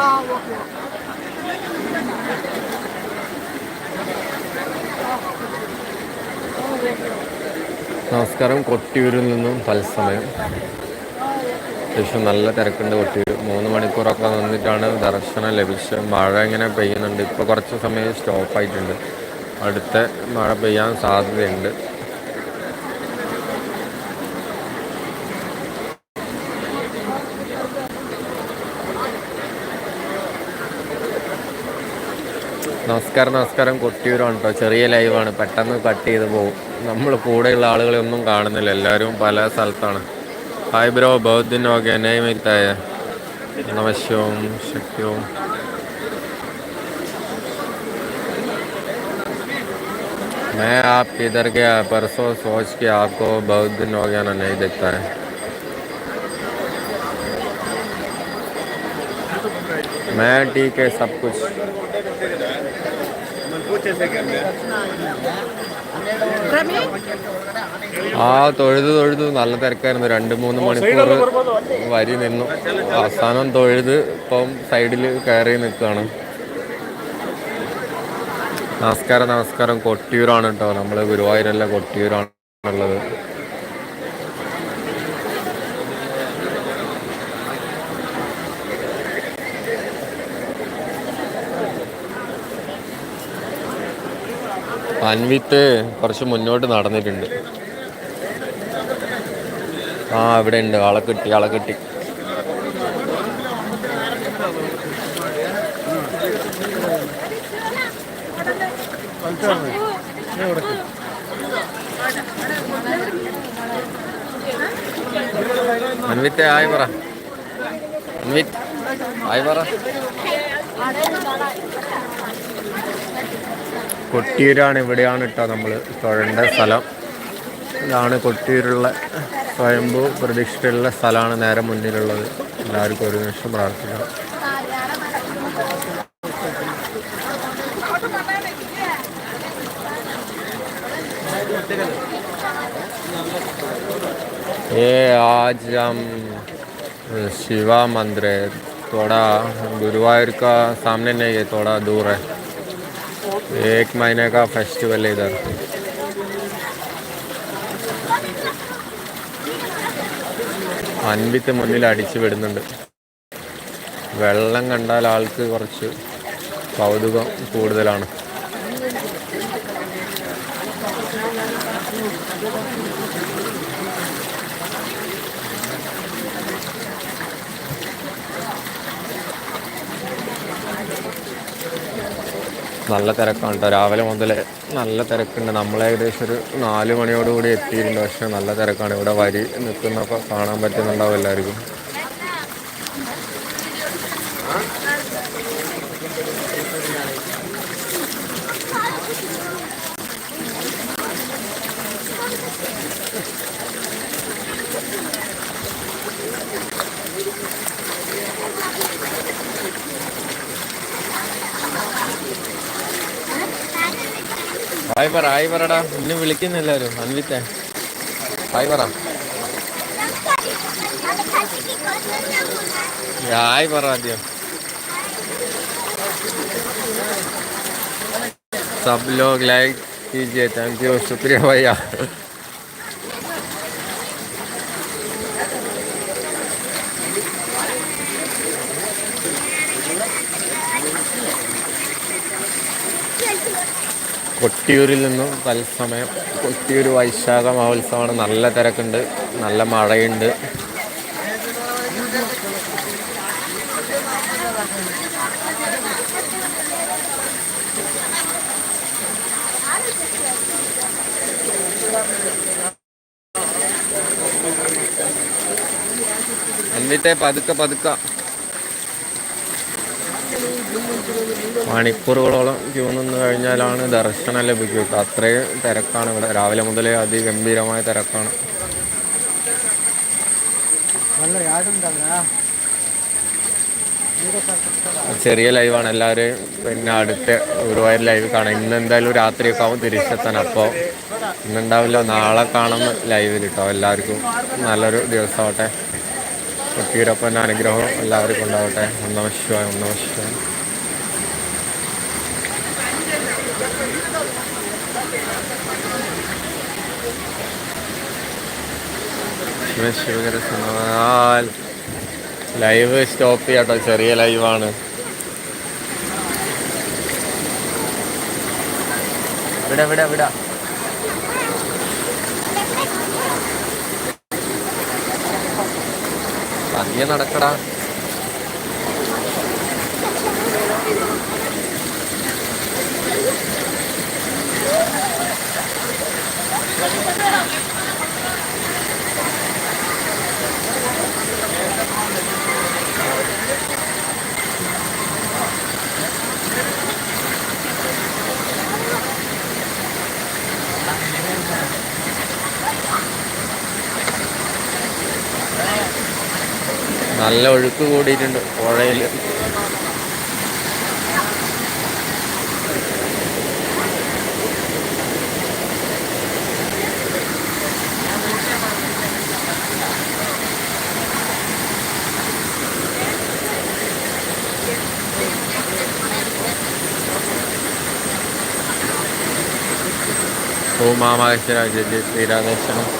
Ah. നമസ്കാരം. കൊട്ടിയൂരിൽ നിന്നും തത്സമയം. അത്യാവശ്യം നല്ല തിരക്കുണ്ട് കൊട്ടിയൂർ. മൂന്ന് മണിക്കൂറൊക്കെ നിന്നിട്ടാണ് ദർശനം ലഭിച്ചത്. മഴ ഇങ്ങനെ പെയ്യുന്നുണ്ട്. ഇപ്പോൾ കുറച്ച് സമയം സ്റ്റോപ്പായിട്ടുണ്ട്. അടുത്ത മഴ പെയ്യാൻ സാധ്യതയുണ്ട്. നമസ്കാരം നമസ്കാരം കൊട്ടിയൂരാണ് കേട്ടോ ചെറിയ ലൈവാണ് പെട്ടെന്ന് കട്ട് ചെയ്ത് പോകും നമ്മൾ കൂടെയുള്ള ആളുകളെ ഒന്നും കാണുന്നില്ല എല്ലാവരും പല സ്ഥലത്താണ് ഹായ് ബ്രോ ബഹുത് ദിൻ ഓക്കെ നൈ മിൽത്തായ നമസ്യവും ശക്തിയും मैं आप किधर गया परसों सोच के आपको बहुत दिन हो गया ना नहीं देखता है मैं ठीक है सब कुछ ആ തൊഴുത് തൊഴുത് നല്ല തിരക്കായിരുന്നു രണ്ട് മൂന്ന് മണിക്കൂർ വരി നിന്നു അവസാനം തൊഴുത് ഇപ്പം സൈഡിൽ കയറി നിൽക്കുകയാണ് നമസ്കാരം നമസ്കാരം കൊട്ടിയൂരാണ് കേട്ടോ നമ്മൾ ഗുരുവായൂരല്ല കൊട്ടിയൂരാണ് ഉള്ളത് അൻവിത്ത് കുറച്ച് മുന്നോട്ട് നടന്നിട്ടുണ്ട്. ആ ഇവിടെ ഉണ്ട് ആളെ കിട്ടി ആളെ കിട്ടി. അൻവിത്തെ ആയി പറ. അൻവിത്ത് ആയി പറ. കൊട്ടിയൂരാണ് ഇവിടെയാണ് കേട്ടോ നമ്മൾ തൊഴേണ്ട സ്ഥലം ഇതാണ് കൊട്ടിയൂരുള്ള സ്വയംഭൂ പ്രതിഷ്ഠയുള്ള സ്ഥലമാണ് നേരെ മുന്നിലുള്ളത് എല്ലാവർക്കും ഒരു നിമിഷം പ്രാർത്ഥിക്കാം ये आज हम शिवा मंदिर है थोड़ा गुरुवायूर का सामने नहीं है थोड़ा दूर है एक महीने का फेस्टिवल है इधर അൻവിത്ത് മുന്നിൽ അടിച്ചു വിടുന്നുണ്ട് വെള്ളം കണ്ടാൽ ആൾക്ക് കുറച്ച് കൗതുകം കൂടുതലാണ് നല്ല തിരക്കാണ് കേട്ടോ രാവിലെ മുതൽ നല്ല തിരക്കുണ്ട്. നമ്മൾ ഏകദേശം ഒരു നാല് മണിയോടുകൂടി എത്തിയിട്ടുണ്ട്. പക്ഷെ നല്ല തിരക്കാണ്. ഇവിടെ വരി നിൽക്കുന്നപ്പോൾ കാണാൻ പറ്റുന്നുണ്ടാവും എല്ലാവർക്കും. ഹായ് പറ ഹായ് പറടാ ഇന്ന് വിളിക്കുന്നില്ലാരും അൻവിത്തെ ഹായ് പറ ഹായ് പറ ആദ്യം सब लोग लाइक कीजिए थैंक यू शुक्रिया भैया കൊട്ടിയൂരിൽ നിന്നും തത്സമയം കൊട്ടിയൂർ വൈശാഖ മഹോത്സവമാണ്. നല്ല തിരക്കുണ്ട്. നല്ല മഴയുണ്ട്. എന്നിട്ടേ പതുക്കെ പതുക്ക മണിക്കൂറുകളോളം ക്യൂ നിന്ന് കഴിഞ്ഞാലാണ് ദർശനം ലഭിക്കുക. അത്രയും തിരക്കാണ് ഇവിടെ. രാവിലെ മുതലേ അതിഗംഭീരമായ തിരക്കാണ്. ചെറിയ ലൈവാണ്. എല്ലാവരും പിന്നെ അടുത്ത ഗുരുവായൂർ ലൈവ് കാണാം. ഇന്ന് എന്തായാലും രാത്രിയൊക്കെ ആവും തിരിച്ചെത്താൻ. അപ്പോൾ ഇന്നുണ്ടാവില്ല. നാളെ കാണുന്ന ലൈവിൽ കിട്ടോ എല്ലാവർക്കും നല്ലൊരു ദിവസമാവട്ടെ. കൊട്ടിയൂരപ്പന്റെ അനുഗ്രഹം എല്ലാവർക്കും ഉണ്ടാവട്ടെ. ഒന്നാം നമശിവായ ഒന്നാം ലൈവ് സ്റ്റോപ്പ് ചെയ്യാട്ടോ ചെറിയ ലൈവാണ്. വിട വിട വിട. പതിയെ നടക്കടാ. നല്ല ഒഴുക്ക് കൂടിയിട്ടുണ്ട് പുഴയിൽ ഓ മാമാകേശ്വര ജയ